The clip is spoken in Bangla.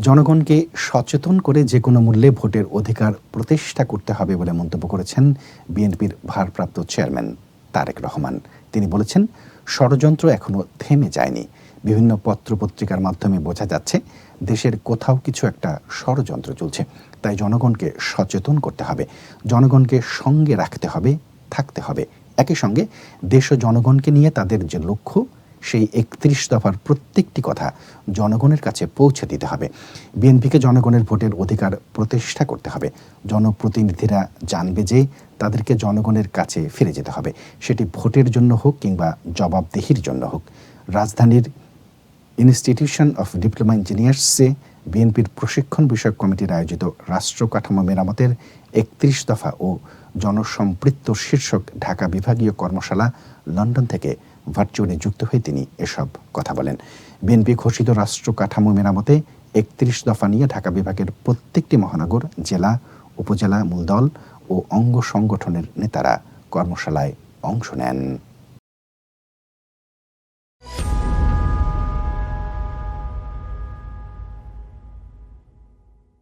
জনগণকে সচেতন করে যে কোনো মূল্যে ভোটের অধিকার প্রতিষ্ঠা করতে হবে বলে মন্তব্য করেছেন বিএনপির ভারপ্রাপ্ত চেয়ারম্যান তারেক রহমান। তিনি বলেছেন, ষড়যন্ত্র এখনও থেমে যায়নি। বিভিন্ন পত্রপত্রিকার মাধ্যমে বোঝা যাচ্ছে, দেশের কোথাও কিছু একটা ষড়যন্ত্র চলছে। তাই জনগণকে সচেতন করতে হবে। জনগণকে সঙ্গে রাখতে হবে, থাকতে হবে। একই সঙ্গে দেশ ও জনগণকে নিয়ে তাদের যে লক্ষ্য সেই একত্রিশ দফার প্রত্যেকটি কথা জনগণের কাছে পৌঁছে দিতে হবে। বিএনপিকে জনগণের ভোটের অধিকার প্রতিষ্ঠা করতে হবে। জনপ্রতিনিধিরা জানবে যে তাদেরকে জনগণের কাছে ফিরে যেতে হবে। সেটি ভোটের জন্য হোক কিংবা জবাবদেহির জন্য হোক। রাজধানীর ইনস্টিটিউশন অফ ডিপ্লোমা ইঞ্জিনিয়ার্সে বিএনপির প্রশিক্ষণ বিষয়ক কমিটির আয়োজিত রাষ্ট্র কাঠামো মেরামতের একত্রিশ দফা ও জনসম্পৃক্ত শীর্ষক ঢাকা বিভাগীয় কর্মশালা লন্ডন থেকে ভার্চুয়ালি যুক্ত হয়ে তিনি এসব কথা বলেন। বিএনপি ঘোষিত রাষ্ট্র কাঠামো মেরামতে একত্রিশ দফা নিয়ে ঢাকা বিভাগের প্রত্যেকটি মহানগর, জেলা, উপজেলা, মূলদল ও অঙ্গ সংগঠনের নেতারা কর্মশালায় অংশ নেন।